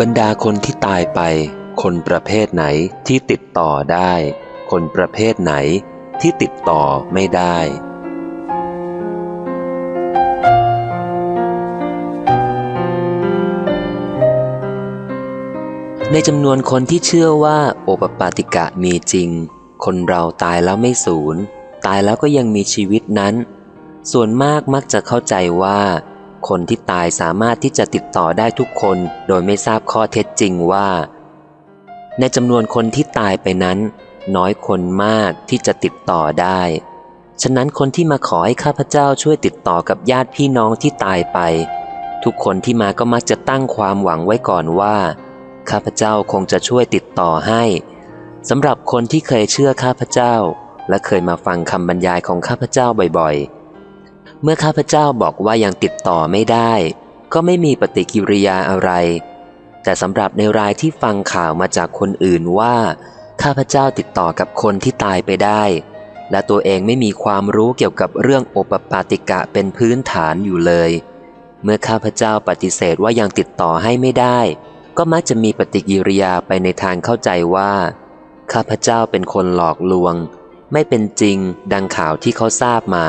บรรดาคนที่ตายไป คนประเภทไหนที่ติดต่อได้ คนประเภทไหนที่ติดต่อไม่ได้ ในจำนวนคนที่เชื่อว่าโอปปาติกะมีจริง คนเราตายแล้วไม่สูญ ตายแล้วก็ยังมีชีวิตนั้น ส่วนมากมักจะเข้าใจว่า คนที่ตายสามารถที่จะติดต่อได้ทุกคน โดยไม่ทราบข้อเท็จจริงว่า ในจำนวนคนที่ตายไปนั้น น้อยคนมากที่จะติดต่อได้ ฉะนั้นคนที่มาขอให้ข้าพเจ้าช่วยติดต่อกับญาติพี่น้องที่ตายไป ทุกคนที่มาก็มักจะตั้งความหวังไว้ก่อนว่า ข้าพเจ้าคงจะช่วยติดต่อให้สำหรับคนที่เคยเชื่อข้าพเจ้า และเคยมาฟังคำบรรยายของข้าพเจ้าบ่อยๆ เมื่อข้าพเจ้าบอกว่ายังติดต่อไม่ได้ ก็ไม่มีปฏิกิริยาอะไร แต่สำหรับในรายที่ฟังข่าวมาจากคนอื่นว่า ข้าพเจ้าติดต่อกับคนที่ตายไปได้ และตัวเองไม่มีความรู้เกี่ยวกับเรื่องโอปปาติกะเป็นพื้นฐานอยู่เลย เมื่อข้าพเจ้าปฏิเสธว่ายังติดต่อให้ไม่ได้ ก็มักจะมีปฏิกิริยาไปในทางเข้าใจว่า ข้าพเจ้าเป็นคนหลอกลวง ไม่เป็นจริงดังข่าวที่เขาทราบมา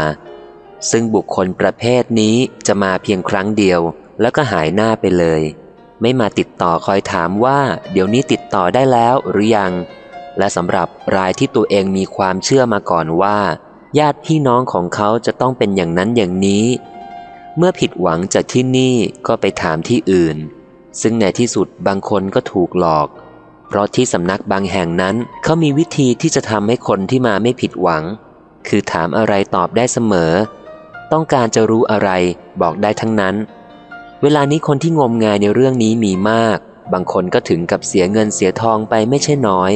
ซึ่งบุคคลประเภทนี้จะมาเพียงครั้งเดียว แล้วก็หายหน้าไปเลย ไม่มาติดต่อคอยถามว่า เดี๋ยวนี้ติดต่อได้แล้วหรือยัง และสำหรับรายที่ตัวเองมีความเชื่อมาก่อนว่า ญาติพี่น้องของเขาจะต้องเป็นอย่างนั้นอย่างนี้ เมื่อผิดหวังจากที่นี่ก็ไปถามที่อื่น ซึ่งในที่สุดบางคนก็ถูกหลอก เพราะที่สำนักบางแห่งนั้นเขามีวิธีที่จะทำให้คนที่มาไม่ผิดหวัง คือถามอะไรตอบได้เสมอ ต้องการจะรู้อะไรบอกได้ทั้งนั้น เวลานี้คนที่งมงายในเรื่องนี้มีมาก บางคนก็ถึงกับเสียเงินเสียทองไปไม่ใช่น้อย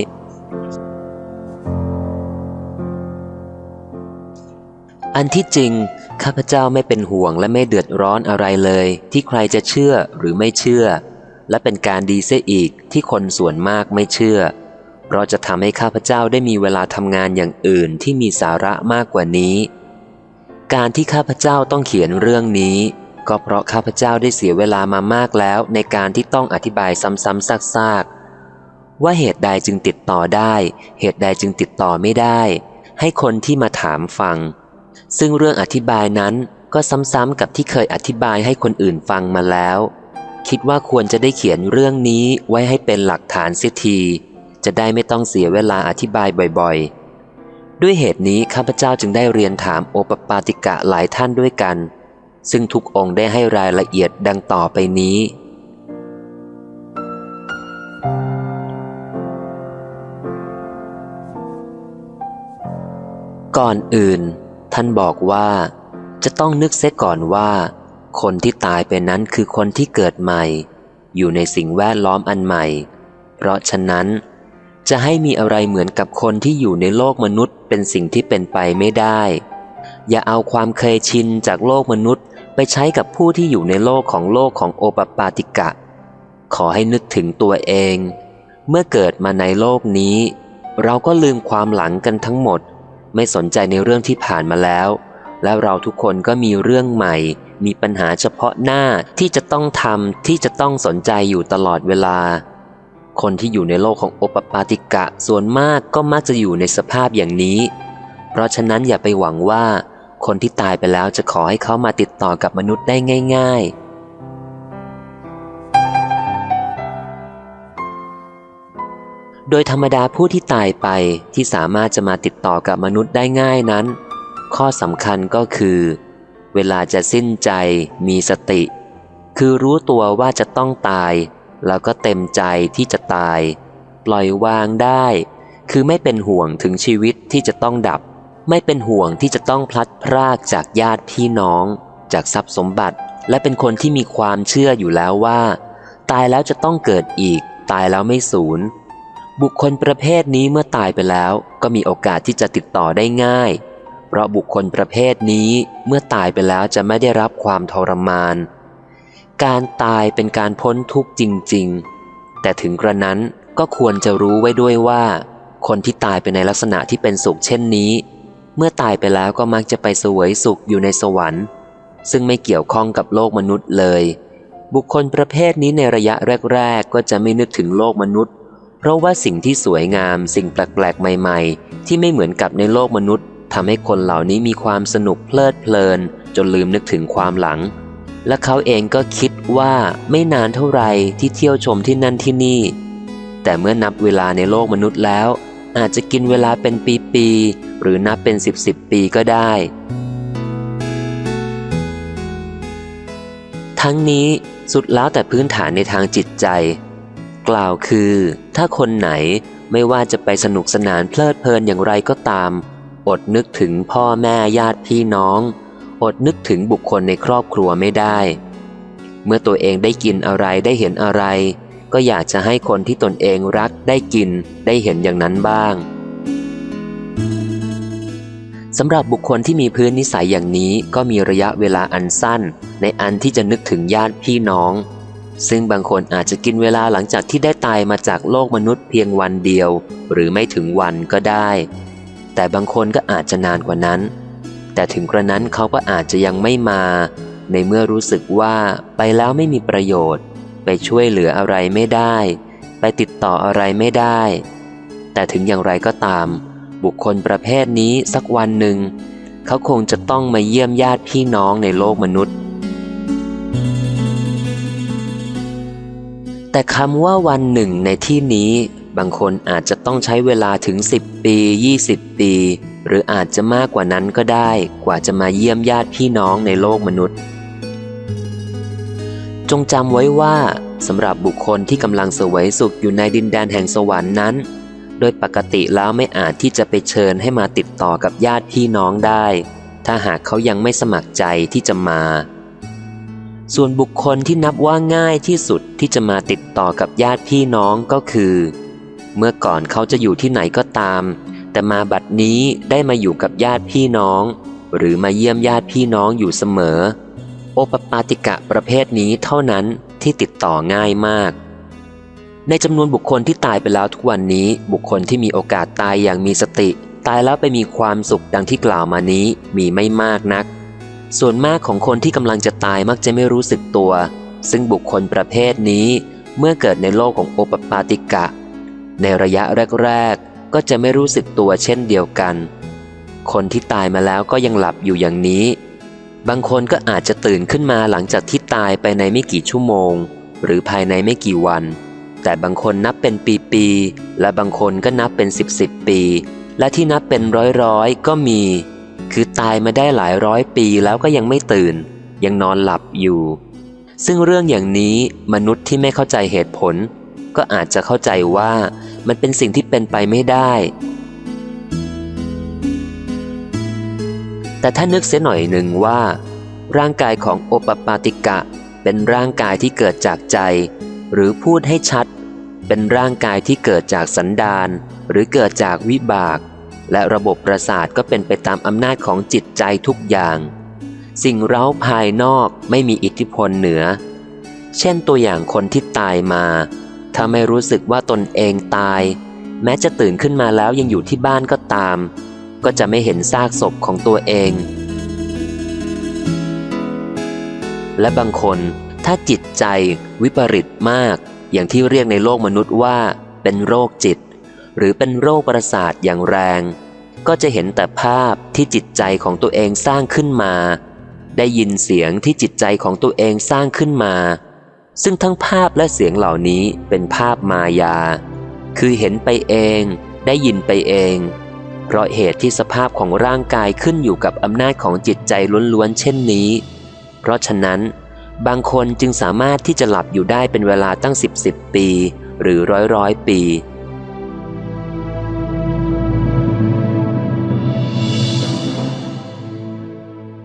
อันที่จริง ข้าพเจ้าไม่เป็นห่วงและไม่เดือดร้อนอะไรเลย ที่ใครจะเชื่อหรือไม่เชื่อ และเป็นการดีเสียอีกที่คนส่วนมากไม่เชื่อ เพราะจะทำให้ข้าพเจ้าได้มีเวลาทำงานอย่างอื่นที่มีสาระมากกว่านี้ การที่ข้าพเจ้าต้องเขียนเรื่องนี้ ก็เพราะข้าพเจ้าได้เสียเวลามามากแล้วในการที่ต้องอธิบายซ้ำๆซากๆ ว่าเหตุใดจึงติดต่อได้ เหตุใดจึงติดต่อไม่ได้ ให้คนที่มาถามฟัง ซึ่งเรื่องอธิบายนั้นก็ซ้ำๆกับที่เคยอธิบายให้คนอื่นฟังมาแล้ว คิดว่าควรจะได้เขียนเรื่องนี้ไว้ให้เป็นหลักฐานเสียที จะได้ไม่ต้องเสียเวลาอธิบายบ่อยๆ ด้วยเหตุนี้ข้าพเจ้าจึงได้เรียนถามโอปปาติกะหลายท่านด้วยกัน ซึ่งทุกองค์ได้ให้รายละเอียดดังต่อไปนี้ ก่อนอื่น ท่านบอกว่า จะต้องนึกเสียก่อนว่า คนที่ตายไปนั้นคือคนที่เกิดใหม่ อยู่ในสิ่งแวดล้อมอันใหม่ เพราะฉะนั้น จะให้มีอะไรเหมือนกับคนที่อยู่ในโลกมนุษย์ เป็นสิ่งที่เป็นไปไม่ได้ อย่าเอาความเคยชินจากโลกมนุษย์ ไปใช้กับผู้ที่อยู่ในโลกของโลกของโอปปาติกะ ขอให้นึกถึงตัวเอง เมื่อเกิดมาในโลกนี้ เราก็ลืมความหลังกันทั้งหมด ไม่สนใจในเรื่องที่ผ่านมาแล้ว และเราทุกคนก็มีเรื่องใหม่ มีปัญหาเฉพาะหน้าที่จะต้องทำที่จะต้องสนใจอยู่ตลอดเวลา คนที่อยู่ในโลกของโอปปาติกะส่วนมากก็มักจะอยู่ในสภาพอย่างนี้ เพราะฉะนั้นอย่าไปหวังว่า คนที่ตายไปแล้วจะขอให้เขามาติดต่อกับมนุษย์ได้ง่าย ๆโดยธรรมดาผู้ที่ตายไปที่สามารถจะมาติดต่อกับมนุษย์ได้ง่ายนั้น ข้อสำคัญก็คือ เวลาจะสิ้นใจมีสติ คือรู้ตัวว่าจะต้องตาย แล้วก็เต็มใจที่จะตาย ปล่อยวางได้ คือไม่เป็นห่วงถึงชีวิตที่จะต้องดับ ไม่เป็นห่วงที่จะต้องพลัดพรากจากญาติพี่น้อง จากทรัพย์สมบัติ และเป็นคนที่มีความเชื่ออยู่แล้วว่า ตายแล้วจะต้องเกิดอีก ตายแล้วไม่สูญ บุคคลประเภทนี้เมื่อตายไปแล้ว ก็มีโอกาสที่จะติดต่อได้ง่าย เพราะบุคคลประเภทนี้เมื่อตายไปแล้วจะไม่ได้รับความทรมาน การตายเป็นการพ้นทุกข์จริง ๆ แต่ถึงกระนั้นก็ควรจะรู้ไว้ด้วยว่า คนที่ตายไปในลักษณะที่เป็นสุขเช่นนี้ เมื่อตายไปแล้วก็มักจะไปสวยสุขอยู่ในสวรรค์ ซึ่งไม่เกี่ยวข้องกับโลกมนุษย์เลย บุคคลประเภทนี้ในระยะแรก ๆ ก็จะไม่นึกถึงโลกมนุษย์ เพราะว่าสิ่งที่สวยงาม สิ่งแปลกๆ ใหม่ ๆ ที่ไม่เหมือนกับในโลกมนุษย์ทำให้คนเหล่านี้มีความสนุกเพลิดเพลิน จนลืมนึกถึงความหลัง และเขาเองก็คิดว่าไม่นานเท่าไรที่เที่ยวชมที่นั่นที่นี่ แต่เมื่อนับเวลาในโลกมนุษย์แล้ว อาจจะกินเวลาเป็นปีๆหรือนับเป็นสิบสิบปีก็ได้ ทั้งนี้สุดแล้วแต่พื้นฐานในทางจิตใจ กล่าวคือ ถ้าคนไหนไม่ว่าจะไปสนุกสนานเพลิดเพลินอย่างไรก็ตาม อดนึกถึงพ่อแม่ญาติพี่น้อง อดนึกถึงบุคคลในครอบครัวไม่ได้ เมื่อตัวเองได้กินอะไรได้เห็นอะไร ก็อยากจะให้คนที่ตนเองรักได้กินได้เห็นอย่างนั้นบ้างสำหรับบุคคลที่มีพื้นนิสัยอย่างนี้ก็มีระยะเวลาอันสั้น ในอันที่จะนึกถึงญาติพี่น้อง ซึ่งบางคนอาจจะกินเวลาหลังจากที่ได้ตายมาจากโลกมนุษย์เพียงวันเดียว หรือไม่ถึงวันก็ได้ แต่บางคนก็อาจจะนานกว่านั้น แต่ถึงกระนั้นเขาก็อาจจะยังไม่มา ในเมื่อรู้สึกว่าไปแล้วไม่มีประโยชน์ ไปช่วยเหลืออะไรไม่ได้ ไปติดต่ออะไรไม่ได้ แต่ถึงอย่างไรก็ตาม บุคคลประเภทนี้สักวันหนึ่ง เขาคงจะต้องมาเยี่ยมญาติพี่น้องในโลกมนุษย์ แต่คำว่าวันหนึ่งในที่นี้ บางคนอาจจะต้องใช้เวลาถึง 10 ปี 20 ปี หรืออาจจะมากกว่านั้นก็ได้กว่าจะมาเยี่ยมญาติพี่น้องในโลกมนุษย์ จงจำไว้ว่าสำหรับบุคคลที่กำลังเสวยสุขอยู่ในดินแดนแห่งสวรรค์นั้น โดยปกติแล้วไม่อาจที่จะไปเชิญให้มาติดต่อกับญาติพี่น้องได้ ถ้าหากเขายังไม่สมัครใจที่จะมา ส่วนบุคคลที่นับว่าง่ายที่สุดที่จะมาติดต่อกับญาติพี่น้องก็คือ เมื่อก่อนเขาจะอยู่ที่ไหนก็ตาม ต่มาบัดนี้ได้มาอยู่กับญาติพี่น้อง หรือมาเยี่ยมญาติพี่น้องอยู่เสมอ โอปปาติกะประเภทนี้เท่านั้นที่ติดต่อง่ายมาก ในจำนวนบุคคลที่ตายไปแล้วทุกวันนี้ บุคคลที่มีโอกาสตายอย่างมีสติ ตายแล้วไปมีความสุขดังที่กล่าวมานี้มีไม่มากนัก ส่วนมากของคนที่กำลังจะตายมักจะไม่รู้สึกตัว ซึ่งบุคคลประเภทนี้เมื่อเกิดในโลกของโอปปาติกะ ในระยะแรก ก็จะไม่รู้สึกตัวเช่นเดียวกัน คนที่ตายมาแล้วก็ยังหลับอยู่อย่างนี้ บางคนก็อาจจะตื่นขึ้นมาหลังจากที่ตายไปในไม่กี่ชั่วโมง หรือภายในไม่กี่วัน แต่บางคนนับเป็นปีๆ และบางคนก็นับเป็นสิบสปี และที่นับเป็นร้อยๆ ก็มี คือตายมาได้หลายร้อยปีแล้วก็ยังไม่ตื่น ยังนอนหลับอยู่ ซึ่งเรื่องอย่างนี้มนุษย์ที่ไม่เข้าใจเหตุผล ก็อาจจะเข้าใจว่ามันเป็นสิ่งที่เป็นไปไม่ได้ แต่ถ้านึกเสียหน่อยหนึ่งว่า ร่างกายของโอปปาติกะ เป็นร่างกายที่เกิดจากใจ หรือพูดให้ชัด เป็นร่างกายที่เกิดจากสันดานหรือเกิดจากวิบาก และระบบประสาทก็เป็นไปตามอำนาจของจิตใจทุกอย่าง สิ่งเร้าภายนอกไม่มีอิทธิพลเหนือ เช่นตัวอย่างคนที่ตายมา ถ้าไม่รู้สึกว่าตนเองตาย แม้จะตื่นขึ้นมาแล้วยังอยู่ที่บ้านก็ตาม ก็จะไม่เห็นซากศพของตัวเอง และบางคนถ้าจิตใจวิปริตมาก อย่างที่เรียกในโลกมนุษย์ว่า เป็นโรคจิต หรือเป็นโรคประสาทอย่างแรง ก็จะเห็นแต่ภาพที่จิตใจของตัวเองสร้างขึ้นมา ได้ยินเสียงที่จิตใจของตัวเองสร้างขึ้นมา ซึ่งทั้งภาพและเสียงเหล่านี้เป็นภาพมายา คือเห็นไปเอง ได้ยินไปเอง เพราะเหตุที่สภาพของร่างกายขึ้นอยู่กับอำนาจของจิตใจล้วนๆเช่นนี้ เพราะฉะนั้น บางคนจึงสามารถที่จะหลับอยู่ได้เป็นเวลาตั้งสิบสิบปี หรือร้อยร้อยปี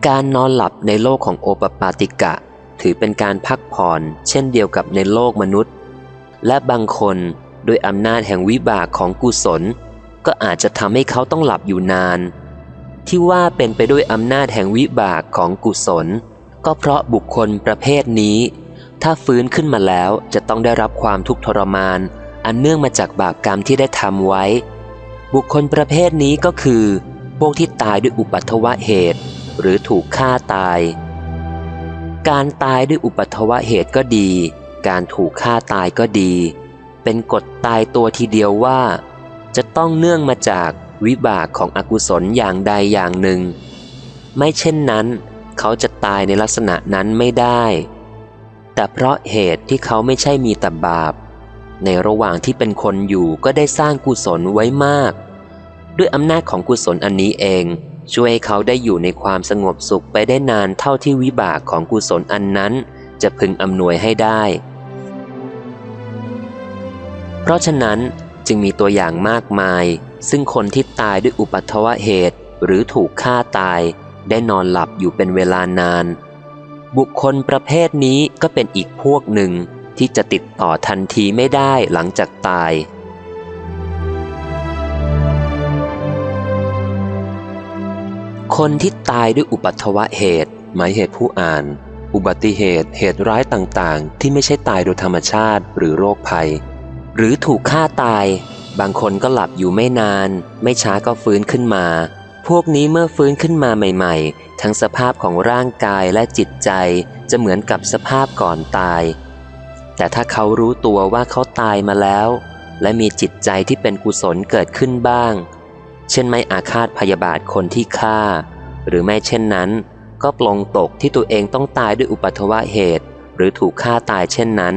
การนอนหลับในโลกของโอปปาติกะ ถือเป็นการพักผ่อนเช่นเดียวกับในโลกมนุษย์ และบางคนด้วยอำนาจแห่งวิบากของกุศล ก็อาจจะทำให้เขาต้องหลับอยู่นาน ที่ว่าเป็นไปด้วยอำนาจแห่งวิบากของกุศล ก็เพราะบุคคลประเภทนี้ ถ้าฟื้นขึ้นมาแล้วจะต้องได้รับความทุกข์ทรมาน อันเนื่องมาจากบาปกรรมที่ได้ทำไว้ บุคคลประเภทนี้ก็คือ พวกที่ตายด้วยอุปัทวะเหตุ หรือถูกฆ่าตาย การตายด้วยอุปัทวะเหตุก็ดี การถูกฆ่าตายก็ดี เป็นกฎตายตัวทีเดียวว่า จะต้องเนื่องมาจากวิบากของอกุศลอย่างใดอย่างหนึ่ง ไม่เช่นนั้น เขาจะตายในลักษณะนั้นไม่ได้ แต่เพราะเหตุที่เขาไม่ใช่มีแต่บาป ในระหว่างที่เป็นคนอยู่ก็ได้สร้างกุศลไว้มาก ด้วยอำนาจของกุศลอันนี้เอง ช่วยให้เขาได้อยู่ในความสงบสุขไปได้นานเท่าที่วิบากของกุศลอันนั้น จะพึงอำนวยให้ได้ เพราะฉะนั้นจึงมีตัวอย่างมากมาย ซึ่งคนที่ตายด้วยอุปัทวะเหตุ หรือถูกฆ่าตาย ได้นอนหลับอยู่เป็นเวลานาน บุคคลประเภทนี้ก็เป็นอีกพวกหนึ่งที่จะติดต่อทันทีไม่ได้หลังจากตาย คนที่ตายด้วยอุปัทวะเหตุ หมายเหตุผู้อ่าน อุบัติเหตุ เหตุร้ายต่างๆ ที่ไม่ใช่ตายโดยธรรมชาติหรือโรคภัย หรือถูกฆ่าตาย บางคนก็หลับอยู่ไม่นาน ไม่ช้าก็ฟื้นขึ้นมา พวกนี้เมื่อฟื้นขึ้นมาใหม่ๆ ทั้งสภาพของร่างกายและจิตใจ จะเหมือนกับสภาพก่อนตาย แต่ถ้าเขารู้ตัวว่าเขาตายมาแล้ว และมีจิตใจที่เป็นกุศลเกิดขึ้นบ้าง เช่นไม่อาฆาตพยาบาทคนที่ฆ่า หรือไม่เช่นนั้น ก็ปลงตกที่ตัวเองต้องตายด้วยอุปัทวะเหตุ หรือถูกฆ่าตายเช่นนั้น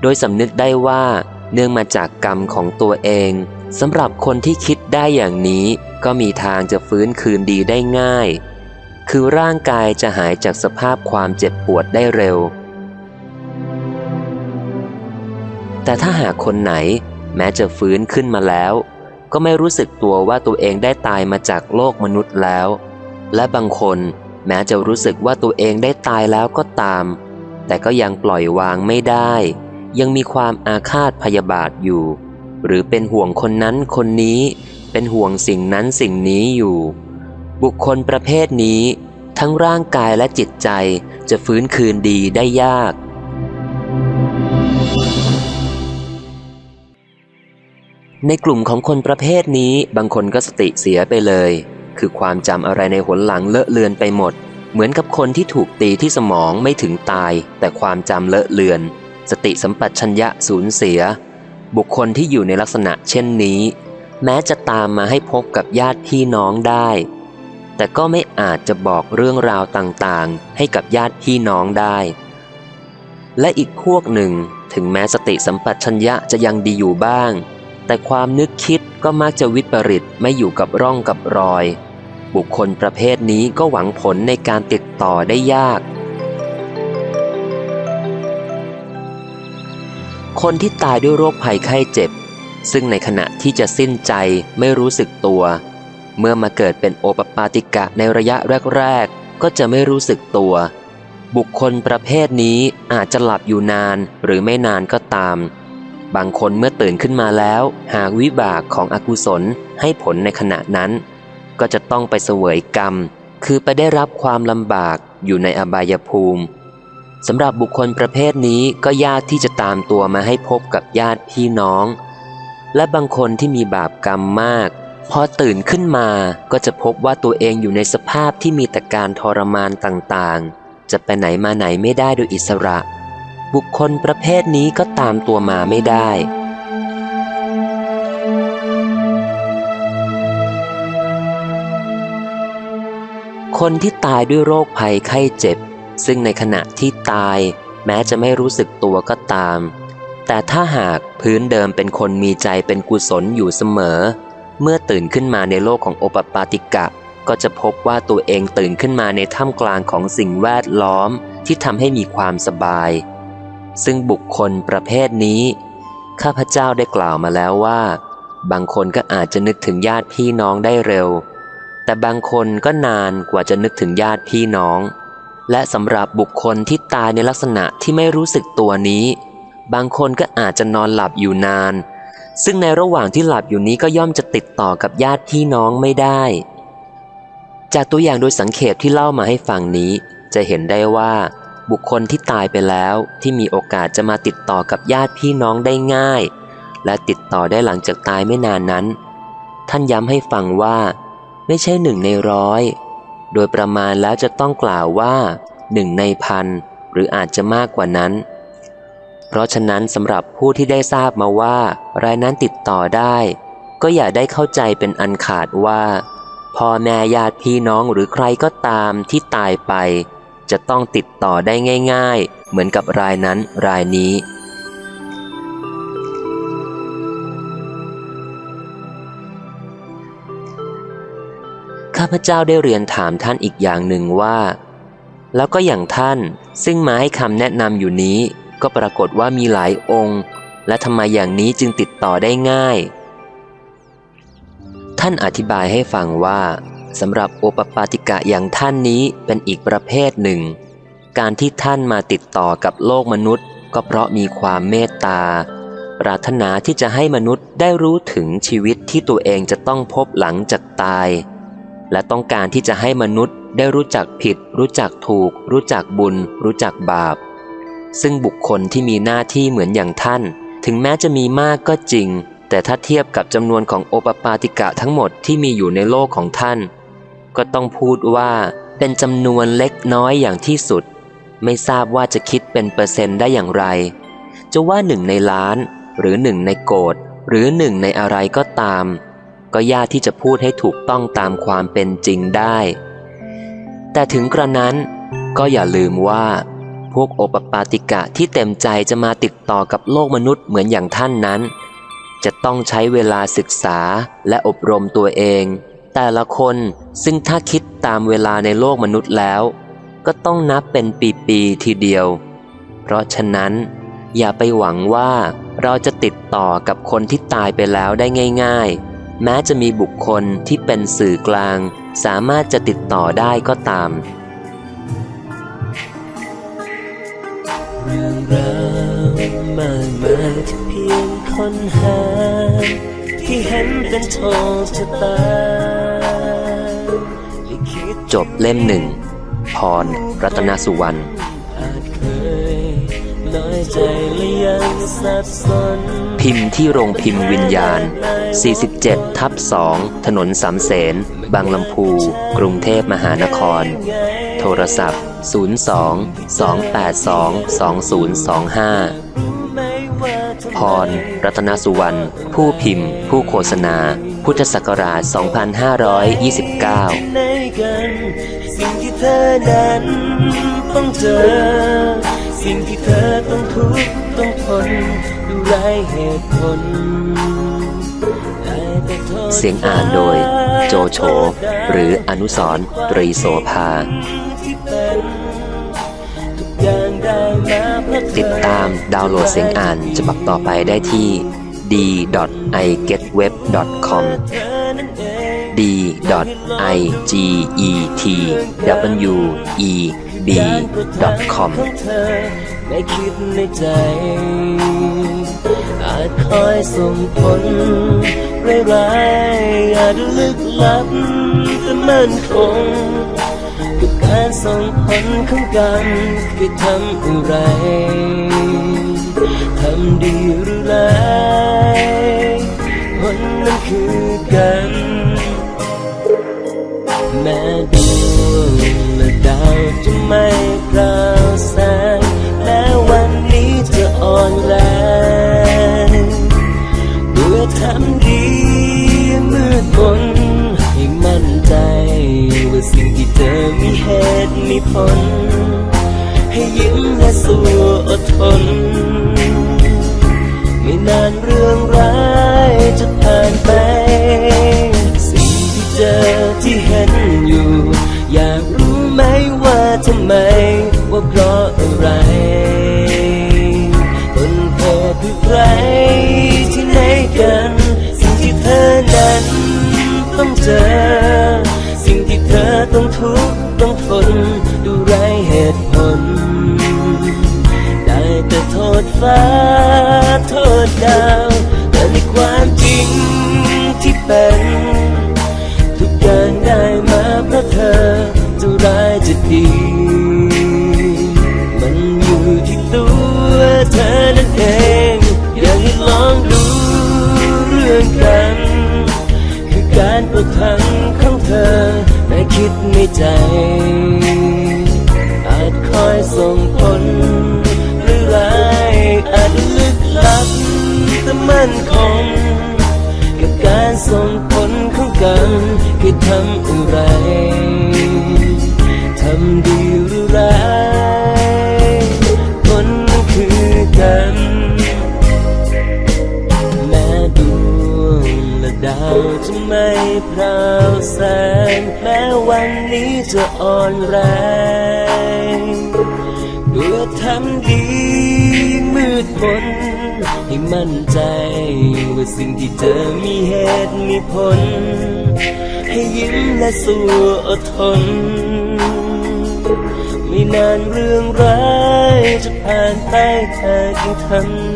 โดยสำนึกได้ว่าเนื่องมาจากกรรมของตัวเองสำหรับคนที่คิดได้อย่างนี้ ก็มีทางจะฟื้นคืนดีได้ง่าย คือร่างกายจะหายจากสภาพความเจ็บปวดได้เร็ว แต่ถ้าหากคนไหน แม้จะฟื้นขึ้นมาแล้ว ก็ไม่รู้สึกตัวว่าตัวเองได้ตายมาจากโลกมนุษย์แล้ว และบางคนแม้จะรู้สึกว่าตัวเองได้ตายแล้วก็ตาม แต่ก็ยังปล่อยวางไม่ได้ ยังมีความอาฆาตพยาบาทอยู่ หรือเป็นห่วงคนนั้นคนนี้ เป็นห่วงสิ่งนั้นสิ่งนี้อยู่ บุคคลประเภทนี้ ทั้งร่างกายและจิตใจจะฟื้นคืนดีได้ยาก ในกลุ่มของคนประเภทนี้บางคนก็สติเสียไปเลย คือความจำอะไรในหนหลังเลอะเลือนไปหมด เหมือนกับคนที่ถูกตีที่สมองไม่ถึงตาย แต่ความจำเลอะเลือน สติสัมปชัญญะสูญเสีย บุคคลที่อยู่ในลักษณะเช่นนี้ แม้จะตามมาให้พบกับญาติพี่น้องได้ แต่ก็ไม่อาจจะบอกเรื่องราวต่างๆ ให้กับญาติพี่น้องได้ และอีกพวกหนึ่งถึงแม้สติสัมปชัญญะจะยังดีอยู่บ้าง แต่ความนึกคิดก็มักจะวิปริตไม่อยู่กับร่องกับรอย บุคคลประเภทนี้ก็หวังผลในการติดต่อได้ยาก คนที่ตายด้วยโรคภัยไข้เจ็บ ซึ่งในขณะที่จะสิ้นใจไม่รู้สึกตัว เมื่อมาเกิดเป็นโอปปาติกะในระยะแรก ๆ ก็จะไม่รู้สึกตัว บุคคลประเภทนี้อาจจะหลับอยู่นานหรือไม่นานก็ตาม บางคนเมื่อตื่นขึ้นมาแล้ว หากวิบากของอกุศลให้ผลในขณะนั้น ก็จะต้องไปเสวยกรรม คือไปได้รับความลำบากอยู่ในอบายภูมิสำหรับบุคคลประเภทนี้ก็ยากที่จะตามตัวมาให้พบกับญาติพี่น้อง และบางคนที่มีบาปกรรมมาก พอตื่นขึ้นมาก็จะพบว่าตัวเองอยู่ในสภาพที่มีแต่การทรมานต่างๆ จะไปไหนมาไหนไม่ได้โดยอิสระ บุคคลประเภทนี้ก็ตามตัวมาไม่ได้ คนที่ตายด้วยโรคภัยไข้เจ็บ ซึ่งในขณะที่ตายแม้จะไม่รู้สึกตัวก็ตาม แต่ถ้าหากพื้นเดิมเป็นคนมีใจเป็นกุศลอยู่เสมอ เมื่อตื่นขึ้นมาในโลกของโอปปาติกะ ก็จะพบว่าตัวเองตื่นขึ้นมาในท่ามกลางของสิ่งแวดล้อมที่ทำให้มีความสบาย ซึ่งบุคคลประเภทนี้ ข้าพเจ้าได้กล่าวมาแล้วว่า บางคนก็อาจจะนึกถึงญาติพี่น้องได้เร็ว แต่บางคนก็นานกว่าจะนึกถึงญาติพี่น้อง และสำหรับบุคคลที่ตายในลักษณะที่ไม่รู้สึกตัวนี้ บางคนก็อาจจะนอนหลับอยู่นาน ซึ่งในระหว่างที่หลับอยู่นี้ก็ย่อมจะติดต่อกับญาติพี่น้องไม่ได้ จากตัวอย่างโดยสังเขปที่เล่ามาให้ฟังนี้ จะเห็นได้ว่า บุคคลที่ตายไปแล้วที่มีโอกาสจะมาติดต่อกับญาติพี่น้องได้ง่าย และติดต่อได้หลังจากตายไม่นานนั้น ท่านย้ำให้ฟังว่า ไม่ใช่หนึ่งในร้อย โดยประมาณแล้วจะต้องกล่าวว่าหนึ่งในพันหรืออาจจะมากกว่านั้น เพราะฉะนั้นสำหรับผู้ที่ได้ทราบมาว่ารายนั้นติดต่อได้ ก็อย่าได้เข้าใจเป็นอันขาดว่าพ่อแม่ญาติพี่น้องหรือใครก็ตามที่ตายไป จะต้องติดต่อได้ง่าย ๆ เหมือนกับรายนั้นรายนี้ ข้าพเจ้าได้เรียนถามท่านอีกอย่างหนึ่งว่า แล้วก็อย่างท่านซึ่งมาให้คำแนะนำอยู่นี้ ก็ปรากฏว่ามีหลายองค์ และทำไมอย่างนี้จึงติดต่อได้ง่าย ท่านอธิบายให้ฟังว่า สำหรับโอปปาติกะอย่างท่านนี้เป็นอีกประเภทหนึ่ง การที่ท่านมาติดต่อกับโลกมนุษย์ ก็เพราะมีความเมตตา ปรารถนาที่จะให้มนุษย์ได้รู้ถึงชีวิตที่ตัวเองจะต้องพบหลังจากตาย และต้องการที่จะให้มนุษย์ได้รู้จักผิด รู้จักถูก รู้จักบุญ รู้จักบาป ซึ่งบุคคลที่มีหน้าที่เหมือนอย่างท่าน ถึงแม้จะมีมากก็จริง แต่ถ้าเทียบกับจำนวนของโอปปาติกะทั้งหมดที่มีอยู่ในโลกของท่าน ก็ต้องพูดว่าเป็นจำนวนเล็กน้อยอย่างที่สุด ไม่ทราบว่าจะคิดเป็นเปอร์เซ็นต์ได้อย่างไร จะว่าหนึ่งในล้าน หรือหนึ่งในโกดหรือหนึ่งในอะไรก็ตาม ก็ยากที่จะพูดให้ถูกต้องตามความเป็นจริงได้ แต่ถึงกระนั้นก็อย่าลืมว่า พวกโอปปาติกะที่เต็มใจจะมาติดต่อกับโลกมนุษย์เหมือนอย่างท่านนั้น จะต้องใช้เวลาศึกษาและอบรมตัวเอง แต่ละคน ซึ่งถ้าคิดตามเวลาในโลกมนุษย์แล้ว ก็ต้องนับเป็นปีๆทีเดียว เพราะฉะนั้น อย่าไปหวังว่าเราจะติดต่อกับคนที่ตายไปแล้วได้ง่าย ๆ แม้จะมีบุคคลที่เป็นสื่อกลาง สามารถจะติดต่อได้ก็ตาม เรื่องราวมากมายที่เพียงค้นหา ที่เห็นเป็นโชคชะตา จบเล่มหนึ่ง พร รัตนสุวรรณอาจเคยน้อยใจและยังสับสนพิมพ์ที่โรงพิมพ์วิญญาณ 47 ทับ 2 ถนนสามเสน บางลำพู กรุงเทพมหานคร โทรศัพท์ 02 282 2025ไม่ว่าจะพร รัตนสุวรรณ ผู้พิมพ์ ผู้โฆษณา พุทธศักราช 2529 ในกันสิ่งที่เธอนั้นต้องเจอ สิ่งที่เธอต้องทุกข์ต้องทนดูไรเหตุผลได้แต่โทษเสียงอ่านโดยโจโฉหรืออนุสรณ์ตรีโสภา ที่เป็นทุกอย่างได้มาเพราะเธอ ติดตามดาวน์โหลดเสียงอ่านฉบับต่อไปได้ที่ d.igetweb.com d.igetweb.com ไม่คิดในใจ อาจคอยส่งผลร้ายๆอาจลึกลับแต่มั่นคงกับการส่งผลของกันคือทำอะไร ทำดีหรือร้ายผลนั้นคือกัน แม้ดวงและดาวจะไม่ปราแสงแม้วันนี้จะอ่อนแรงเพื่อทำดีมืดมนให้มั่นใจ ว่าสิ่งที่เจอมีเหตุมีผลให้ยิ้มและสู้อดทน นานเรื่องร้ายจะผ่านไป ฟ้าโทษดาวแต่ในความจริงที่เป็น ทุกอย่างได้มาเพราะเธอจะร้ายจะดี มันอยู่ที่ตัวเธอนั่นเอง อยากให้ลองดูเรื่องกัน คือการปวดทังของเธอไม่คิดในใจ นคงกับการส่งผลของกรรมคือทำอะไร ทำดีหรือร้ายผลคือกันแม้ดวงและดาวจะไม่พราวแสงแม้วันนี้จะอ่อนแรงเพื่ทำดี มืดมนให้มั่นใจว่าสิ่งที่เจอมีเหตุมีผล ให้ยิ้มและสู้อดทน ไม่นานเรื่องร้ายจะผ่านไปเธอจึงทำ